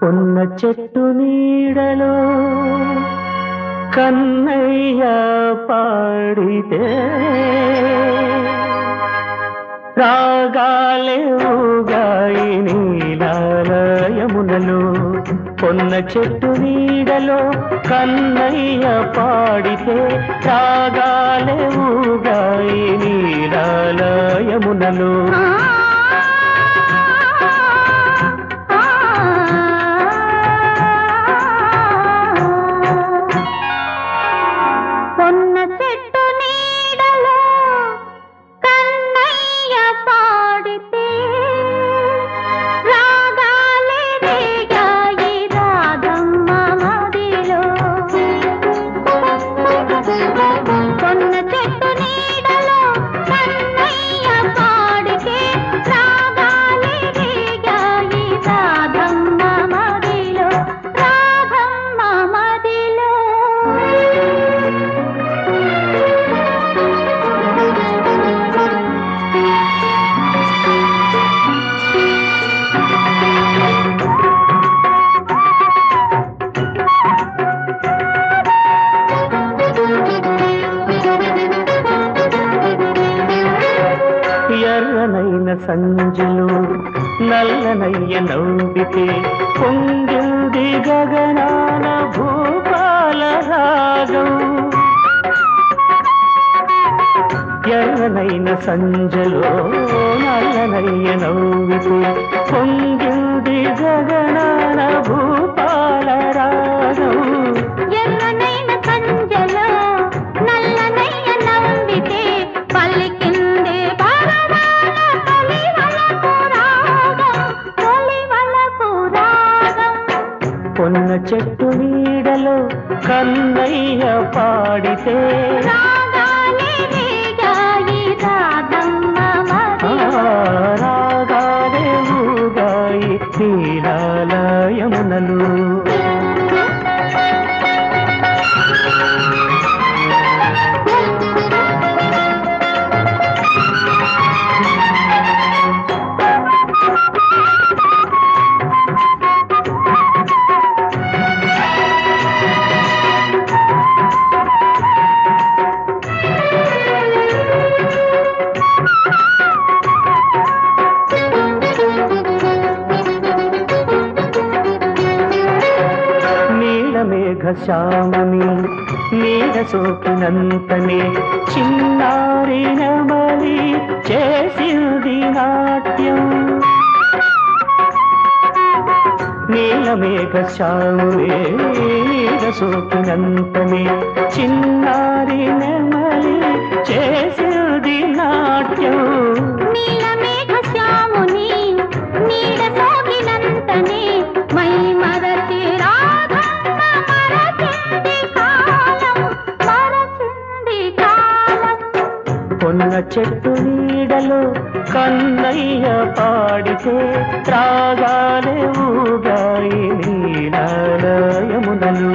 పొన్న చెట్టు నీడలో కన్నయ్య పాడితే రాగాలే నీలాలయమునలో పొన్న చెట్టు నీడలో కన్నయ్య పాడితే రాగాలే ఊగాయి నీలాలయమునలో. ఎర్రనైన సంజులు నల్లనయ్య నవ్వితే పొంగింది గగనాన భూపాల రాగం. ఎర్రనైన సంజలో నల్లనయ్య నవ్వితే పొంగింది గగనాన భూపాల కొన్న చెట్టు నీడలో కన్నయ్య పాడితే నీలమేఘ శ్యామని నీడ సోకినంతనే చిన్నారి నమలి చేసింది నాట్యం. నీలమేఘ శ్యామునే నీడ సోకినంతనే చిన్నారి నమలి చేసి కొన్న చెట్టు నీడలో కన్నయ్య పాడితే త్రాగాలే ఊగాయి నీలాలయమునలు